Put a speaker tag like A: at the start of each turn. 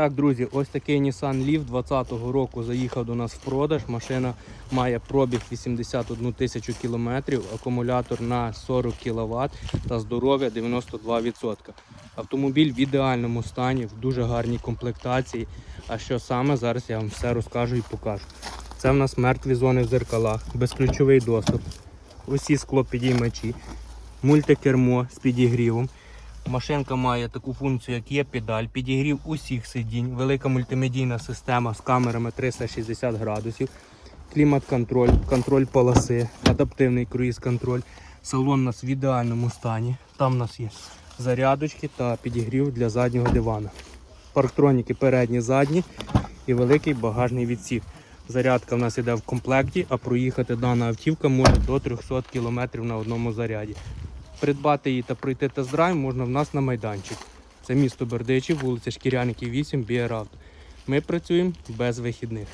A: Так, друзі, ось такий Nissan Leaf 2020 року заїхав до нас в продаж. Машина має пробіг 81 тисячу кілометрів, акумулятор на 40 кВт та здоров'я 92%. Автомобіль в ідеальному стані, в дуже гарній комплектації. А що саме, зараз я вам все розкажу і покажу. Це в нас мертві зони в зеркалах, безключовий доступ, усі склопідіймачі, мультикермо з підігрівом. Машинка має таку функцію, як є педаль, підігрів усіх сидінь, велика мультимедійна система з камерами 360 градусів, клімат-контроль, контроль полоси, адаптивний круїз-контроль. Салон у нас в ідеальному стані. Там у нас є зарядочки та підігрів для заднього дивана. Парктроніки передні, задні і великий багажний відсік. Зарядка в нас іде в комплекті, а проїхати дана автівка може до 300 км на одному заряді. Придбати її та пройти тест-драйв можна в нас на майданчик. Це місто Бердичів, вулиця Шкіряників 8, Біаравто. Ми працюємо без вихідних.